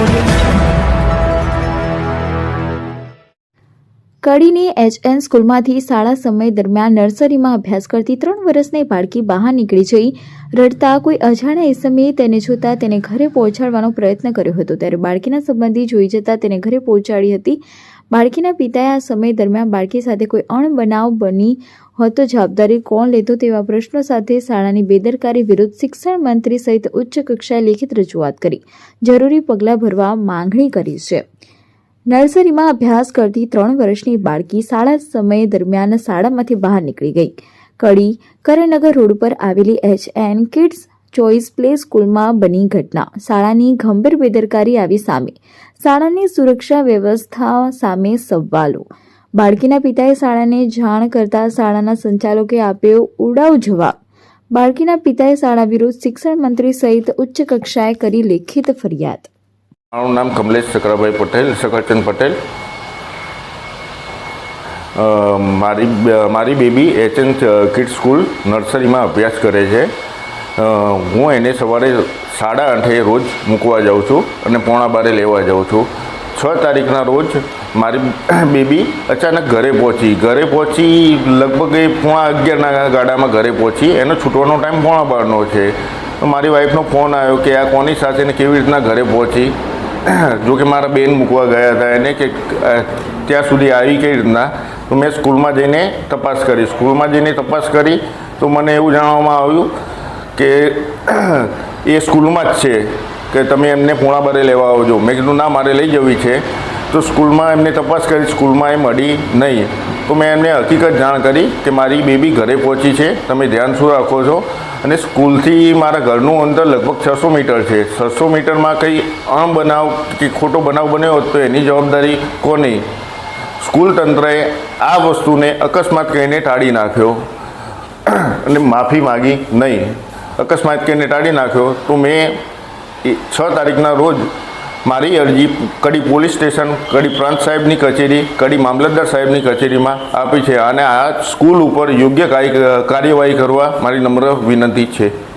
audio. કડીની HN સ્કૂલમાંથી શાળા સમય દરમિયાન નર્સરીમાં અભ્યાસ કરતી ત્રણ વર્ષની બાળકી બહાર નીકળી જઈ, રડતા કોઈ અજાણ્યા ઇસમે તેને જોતા તેને ઘરે પહોંચાડવાનો પ્રયત્ન કર્યો હતો. ત્યારે બાળકીના સંબંધી જોઈ જતા તેને ઘરે પહોંચાડી હતી. બાળકીના પિતાએ આ સમય દરમિયાન બાળકી સાથે કોઈ અણબનાવ બની હોત જવાબદારી કોણ લેતો તેવા પ્રશ્નો સાથે શાળાની બેદરકારી વિરુદ્ધ શિક્ષણ મંત્રી સહિત ઉચ્ચ કક્ષાએ લેખિત રજૂઆત કરી. જરૂરી પગલાં ભરવા માંગણી કરી છે. નર્સરીમાં અભ્યાસ કરતી ત્રણ વર્ષની બાળકી શાળા સમય દરમિયાન શાળામાંથી બહાર નીકળી ગઈ. કડી કરણનગર રોડ પર આવેલી H N kids choice play સ્કૂલમાં બની ઘટના. શાળાની ગંભીર બેદરકારી આવી સામે. શાળાની સુરક્ષા વ્યવસ્થા સામે સવાલો. બાળકીના પિતાએ શાળાને જાણ કરતા શાળાના સંચાલકે આપ્યો ઉડાવ જવાબ. બાળકીના પિતાએ શાળા વિરુદ્ધ શિક્ષણ મંત્રી સહિત ઉચ્ચ કક્ષાએ કરી લેખિત ફરિયાદ. મારું નામ કમલેશ ચક્રભાઈ પટેલ સકરચંદ પટેલ. મારી મારી બેબી એચએન કિડ સ્કૂલ નર્સરીમાં અભ્યાસ કરે છે. હું એને સવારે સાડા આઠે રોજ મૂકવા જાઉં છું અને પોણા બારે લેવા જાઉં છું. છ તારીખના રોજ મારી બેબી અચાનક ઘરે પહોંચી. ઘરે પહોંચી લગભગ એ પોણા અગિયારના ગાડામાં ઘરે પહોંચી. એનો છૂટવાનો ટાઈમ પોણા બારનો છે. તો મારી વાઈફનો ફોન આવ્યો કે આ કોની સાથે ને કેવી રીતના ઘરે પહોંચી? જો કે મારા બેન મૂકવા ગયા હતા એને કે ત્યાં સુધી આવી કઈ રીતના? તો મેં સ્કૂલમાં જઈને તપાસ કરી. સ્કૂલમાં જઈને તપાસ કરી તો મને એવું જાણવામાં આવ્યું કે એ સ્કૂલમાં જ છે કે તમે એમને પોણા બારે લેવા આવજો. મેં કીધું, ના, મારે લઈ જવી છે. તો સ્કૂલમાં એમને તપાસ કરી. સ્કૂલમાં એ મળી નહીં. તો મેં એમને હકીકત જાણ કરી કે મારી બેબી ઘરે પહોંચી છે. તમે ધ્યાન શું રાખો છો? અને સ્કૂલથી મારા ઘરનું અંતર લગભગ છસો મીટર છે. છસો મીટરમાં કંઈ અણબનાવ કે ખોટો બનાવ બન્યો હોત તો એની જવાબદારી કોની? સ્કૂલ તંત્રએ આ વસ્તુને અકસ્માત કહીને ટાળી નાખ્યો. અને માફી માગી નહીં. અકસ્માત કહીને ટાળી નાખ્યો. તો મેં એ છ તારીખના રોજ મારી અરજી કડી પોલીસ સ્ટેશન, કડી પ્રાંત સાહેબની કચેરી, કડી મામલતદાર સાહેબની કચેરીમાં આપી છે. અને આ સ્કૂલ ઉપર યોગ્ય કાર્ય- કાર્યવાહી કરવા મારી નમ્ર વિનંતી છે.